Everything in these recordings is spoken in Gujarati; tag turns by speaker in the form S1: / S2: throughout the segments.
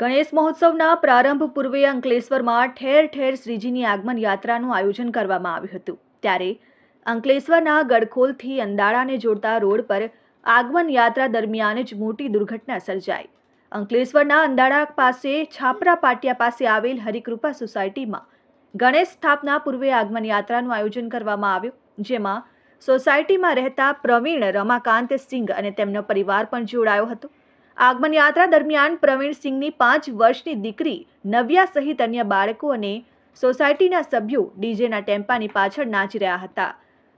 S1: ગણેશ મહોત્સવના પ્રારંભ પૂર્વે અંકલેશ્વરમાં ઠેર ઠેર શ્રીજીની આગમન યાત્રાનું આયોજન કરવામાં આવ્યું હતું. ત્યારે અંકલેશ્વરના ગડખોલથી અંદાળાને જોડતા રોડ પર આગમન યાત્રા દરમિયાન જ મોટી દુર્ઘટના સર્જાઈ. અંકલેશ્વરના અંદાળા પાસે છાપરા પાટિયા પાસે આવેલ હરિકૃપા સોસાયટીમાં ગણેશ સ્થાપના પૂર્વે આગમન યાત્રાનું આયોજન કરવામાં આવ્યું, જેમાં સોસાયટીમાં રહેતા પ્રવીણ રમાકાંત સિંઘ અને તેમનો પરિવાર પણ જોડાયો હતો. આગમન યાત્રા દરમિયાન પ્રવીણ સિંઘની પાંચ વર્ષની દીકરી નવ્યા સહિત અન્ય બાળકો અને સોસાયટીના સભ્યો ડીજેના ટેમ્પાની પાછળ નાચી રહ્યા હતા.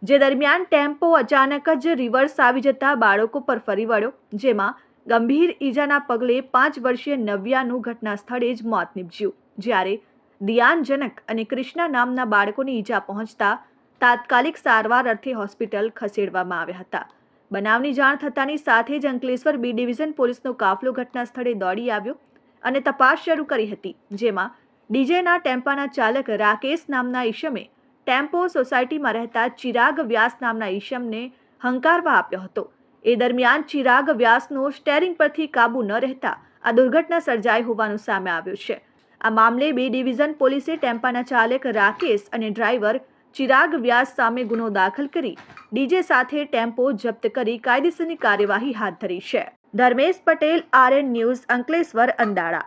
S1: જે દરમિયાન ટેમ્પો અચાનક જ રિવર્સ આવી જતા બાળકો પર ફરી વળ્યો, જેમાં ગંભીર ઈજાના પગલે પાંચ વર્ષીય નવ્યાનું ઘટના સ્થળે જ મોત નીપજ્યું. જ્યારે દિયાનજનક અને કૃષ્ણા નામના બાળકોને ઈજા પહોંચતા તાત્કાલિક સારવાર અર્થે હોસ્પિટલ ખસેડવામાં આવ્યા હતા. બનાવની જાણ થતાની સાથે જ અંકલેશ્વર બી ડિવિઝન પોલીસનો કાફલો ઘટના સ્થળે દોડી આવ્યો અને તપાસ શરૂ કરી હતી, જેમાં ડીજેના ટેમ્પાના ચાલક રાકેશ નામના ઈશમે ટેમ્પો સોસાયટીમાં રહેતા ચિરાગ વ્યાસ નામના ઈશમને હંકારવા આપ્યો હતો. એ દરમિયાન ચિરાગ વ્યાસનો સ્ટેરિંગ પરથી કાબુ ન રહેતા આ દુર્ઘટના સર્જાઈ હોવાનું સામે આવ્યું છે. આ મામલે બી ડિવિઝન પોલીસે ટેમ્પાના ચાલક રાકેશ અને ડ્રાઈવર ચિરાગ વ્યાસ સામે ગુનો દાખલ કરી ડીજે સાથે ટેમ્પો જપ્ત કરી કાયદેસરની કાર્યવાહી હાથ ધરી છે. Dharmesh Patel, RN news, Ankleshwar અંદાળા